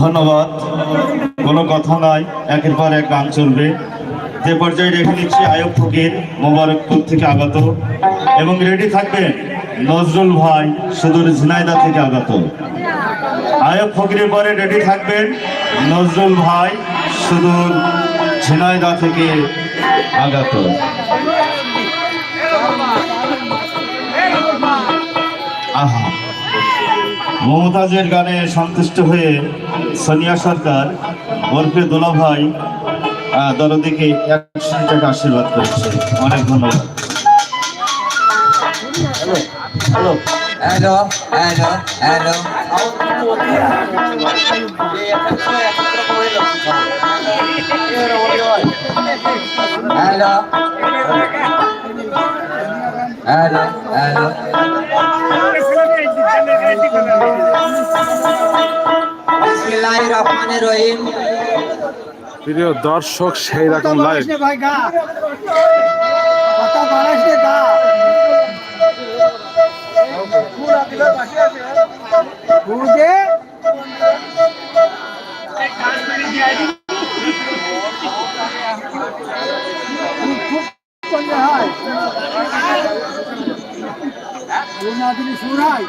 ধন্যবাদ। কোনো কথা নাই, একের পর এক গান চলবে। যে পর্যায়ে রেখে নিচ্ছি আয়ব ফকির, মোবারকপুর থেকে আগত। এবং রেডি থাকবেন নজরুল ভাই সুদূর ঝিনাইদা থেকে আগত। আয়ব ফকিরের পরে রেডি থাকবেন নজরুল ভাই সুদূর ঝিনাইদা থেকে আগত। আহা। মমতাজের গানে সন্তুষ্ট হয়ে সোনিয়া সরকার, ওরফে দোলা ভাই দরদিকে একশো টাকা আশীর্বাদ করেছে। অনেক ধন্যবাদ। Hello hello hello. বিসমিল্লাহির রহমানির রহিম। প্রিয় দর্শক সেই রকম লাইভ দিলে সুর হয়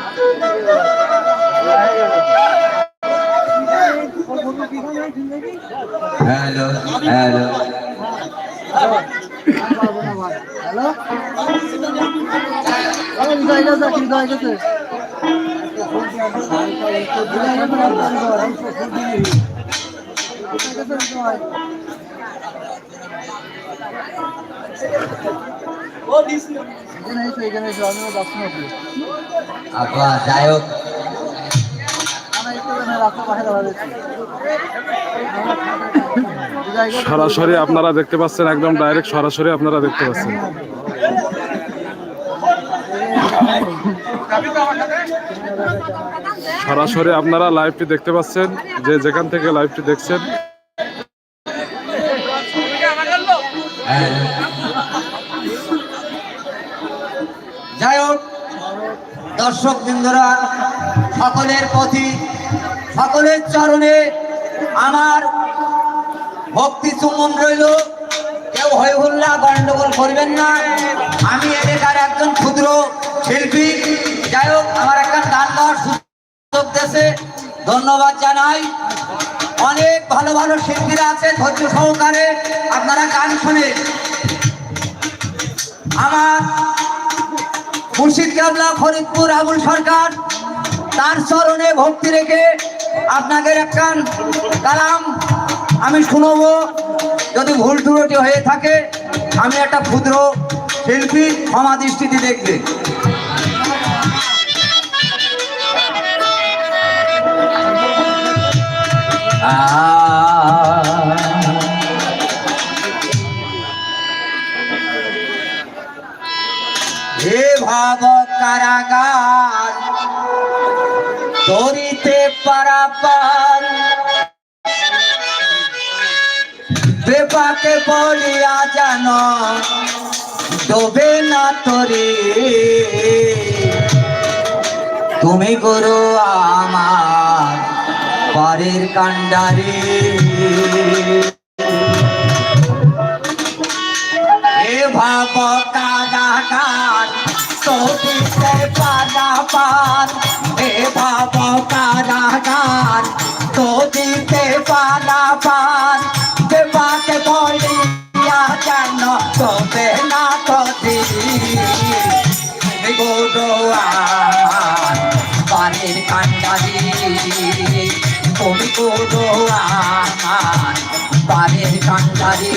যাচ্ছি নাকি আপা যাই হোক। সরাসরি আপনারা দেখতে পাচ্ছেন, একদম ডাইরেক্ট সরাসরি আপনারা দেখতে পাচ্ছেন। সরাসরি আপনারা লাইভটি দেখতে পাচ্ছেন, যে যেখান থেকে লাইভটি দেখছেন। যাই হোক দর্শক বৃন্দরা সকলের প্রতি, সকলের চরণে আমার ভক্তি চুমন রইল। কেউ হই হুল্লা, গন্ডগোল করবেন না। আমি এলাকার একজন ক্ষুদ্র শিল্পী। যাই হোক, আমার একটা গান গাওয়ার দেশে। ধন্যবাদ জানাই। অনেক ভালো ভালো শিল্পীরা আছে, ধৈর্য সহকারে। আপনারা গান শুনে। আমার মুর্শিদ কাবলা, ফরিদপুর, আবুল সরকার, তার স্মরণে ভক্তি রেখে আপনাদের একটা কালাম আমি শুনব। যদি ভুল ত্রুটি হয়ে থাকে, আমি একটা ক্ষুদ্র শিল্পী ক্ষমা দৃষ্টিতে দেখবে হে ভাব কারাগার ধরিতে পারাপার। বেপাকে বলিয়া জান ডোবে না তরে। তুমি গুরু আমার পরের কান্ডারে এ ভাব কারাগার তোদিতে পারাপার। এ ভাব কারাগার তোদিতে পারাপার দেবাকে বলিয়া কেন তবে না তদি গোডো আমার বাড়ির কান্ডারি, তুমি গোডো আমার বাড়ির কান্ডারি।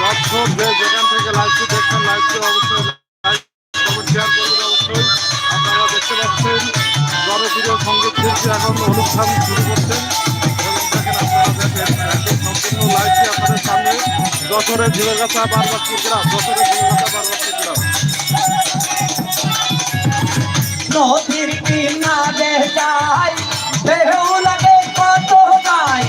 দর্শক যেখান থেকে লাইভটি দেখছেন, লাইভটি অবশ্যই সংগীত শিল্পী এখন অনুষ্ঠান শুরু করছেন সম্পূর্ণ লাইভটি আপনাদের সামনে যশোরের ঝিলগাছা বারবাসী ঢেউ লাগে কত গাই।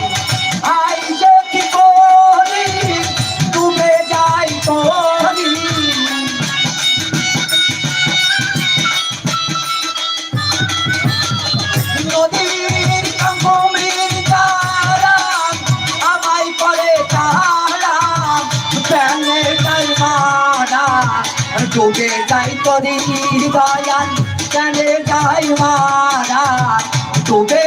দয়াল চলে যাই মারা তুমি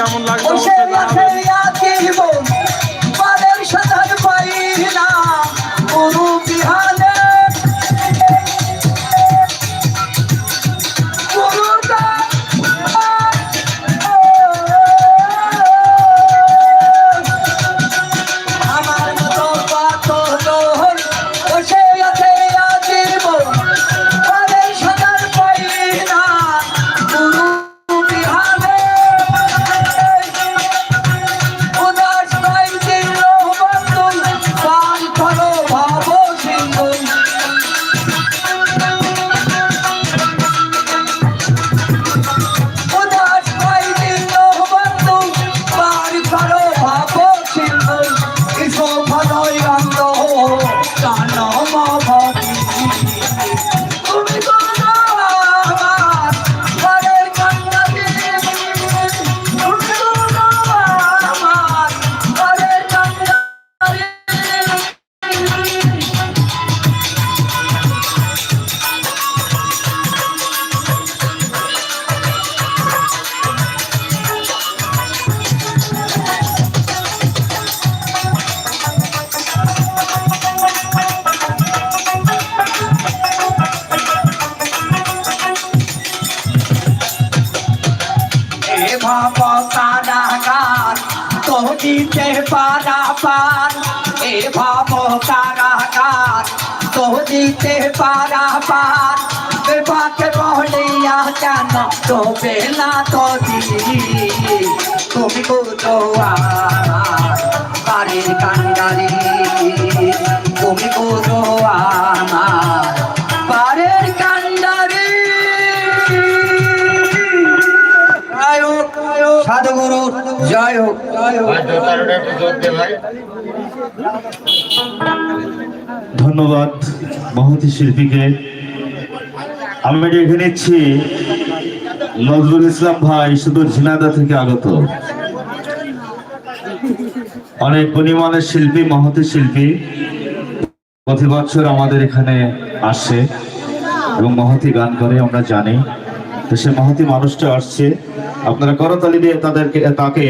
কেমন লাগল ভব কারাগার তোদিতে পারাপার কৃপাকে বলিয়া কেন তবে না তদি তুমি গুরুয়ার বাড়ির কান্ডারি। তুমি গুরুয়ার বাড়ির কান্ডারি। সাধুগুরু জয় হোক। জয় হোক ধন্যবাদ মহতি শিল্পীকে। আমি রেখে নিচ্ছি নজরুল ইসলাম ভাই, শুধু ঝিনাদা থেকে আগত। অনেক গুণীমানের শিল্পী, মহতি শিল্পী প্রতি বছর আমাদের এখানে আসে এবং মহতি গান করে, আমরা জানি। তো সে মহতি মানুষটা আসছে। আপনারা করতালি দিয়ে তাদেরকে, তাকে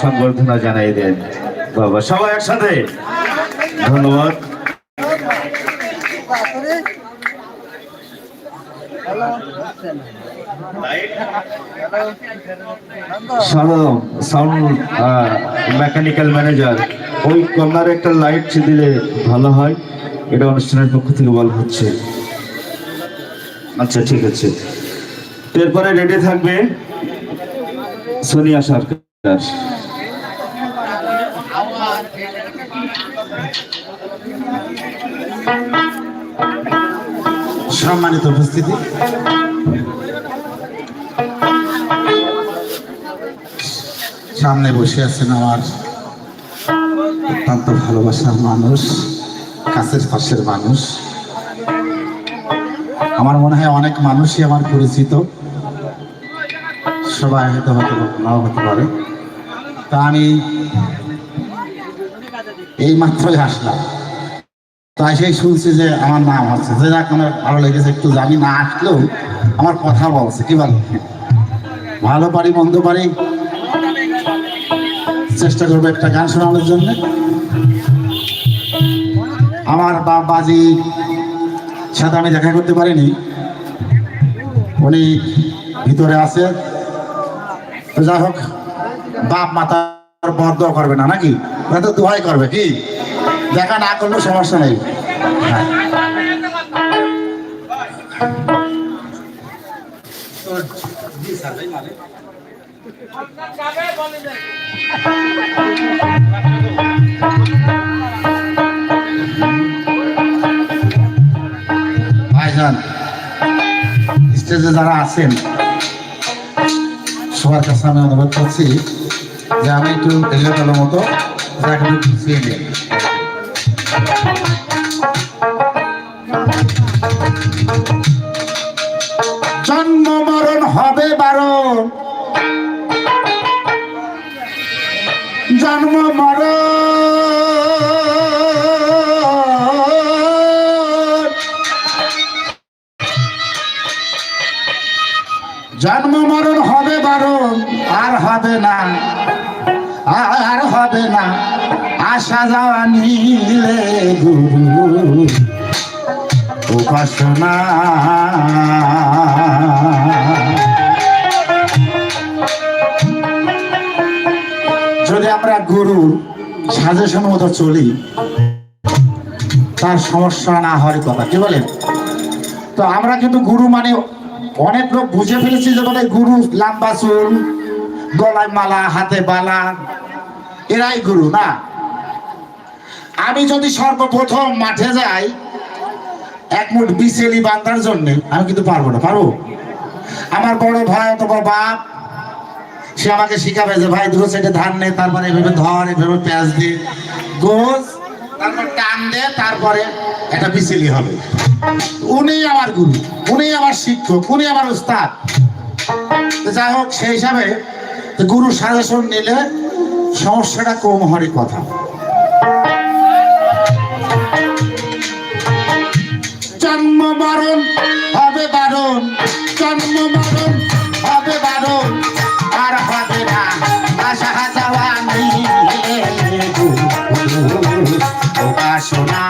সংবর্ধনা জানাই দেন। বাবা, সবাই একসাথে। ধন্যবাদ। সালাম, সাউন্ড মেকানিক্যাল ম্যানেজার ওই কর্নার একটা লাইট দিলে ভালো হয়। এটা অনুষ্ঠানের পক্ষ থেকে বলা হচ্ছে। আচ্ছা ঠিক আছে। এরপরে রেডি থাকবে সোনিয়া সরকার। সম্মানিত উপস্থিতি। সামনে বসে আছেন আমার অত্যন্ত ভালোবাসার মানুষ, কাছের পাশের মানুষ। আমার মনে হয় অনেক মানুষই আমার পরিচিত। সবাই হয়তো হয়তো নাও হতে পারে। তা আমি এই মাত্রই আসলাম তাই সেই শুনছি যে আমার নাম হচ্ছে যে যাক, আমার ভালো লেগেছে, একটু জানি না আসলেও আমার কথা বলছে। কি বল? ভালো পারি, মন্দ পারি, চেষ্টা করব একটা গান শোনানোর জন্য। আমার বাপ বাজি সাথে আমি দেখা করতে পারিনি, উনি ভিতরে আছে। তো যাই হোক বাপ মাতার করবে না, নাকি? তো করবে, কি? দেখা না করলেও সমস্যা নেই। হ্যাঁ। ভাইজান, স্টেজে যারা আছেন, সবার কাছে আমি অনুরোধ করছি যে আমি একটু এলোমেলো মতো জায়গাটা একটু নিই। জন্ম মরণ হবে বারণ। জন্ম মরণ। জন্ম মরণ হবে বারণ, আর হবে না। আর হবে না। আসা যাওয়া নিলে যদি আমরা গুরু সাজেশন মতো চলি, তার সমস্যা না হওয়ার কথা। কি বলেন? তো আমরা কিন্তু গুরু মানে অনেক লোক বুঝে ফেলেছি যে বলে গুরু লাম্বা চুল গলায় মালা, হাতে বালা, এরাই গুরু, না? আমি যদি সর্বপ্রথম মাঠে যাই, এক মুঠ বিচেলি বান্ধার জন্য, আমি কিন্তু পারব না, পারব? আমার বড় ভাই অথবা বাপ, সে আমাকে শিখাবে যে, ভাই, দুটো সাইডে ধান নে, তারপরে এভাবে ধর, এভাবে পেঁয়াজ দে, গোস, তারপর টান দে, তারপরে একটা বিচেলি হবে। উনি আমার গুরু, উনি আমার শিক্ষক, উনি আমার উস্তাদ যাই হোক, সেই হিসাবে গুরু সাজেশন নিলে সমস্যাটা কম হওয়ারই কথা। জন্ম মরণ হবে বারণ, জন্ম মরণ হবে বারণ, আর হবে না। আশা যাওয়া নেই উপাসনা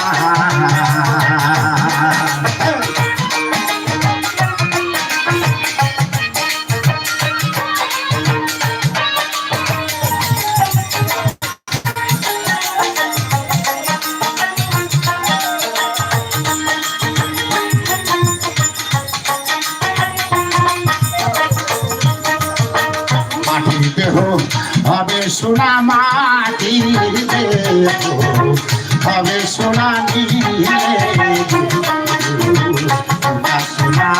হবে সোনা দেহ হবে সোনা নিয়ে। সোনা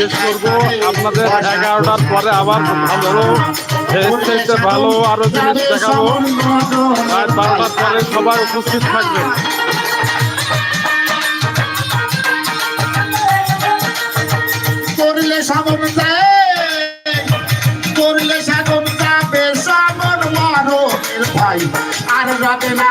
শেষ করব। আপনাদের এগারোটার পরে আবার ভালো চাইতে ভালো আরও জিনিস দেখাবো। আর বারবার পরে সবাই উপস্থিত থাকবেন। করলে যায় করলে সাবন যাবে সাবন মারো ভাই। আর রবে না।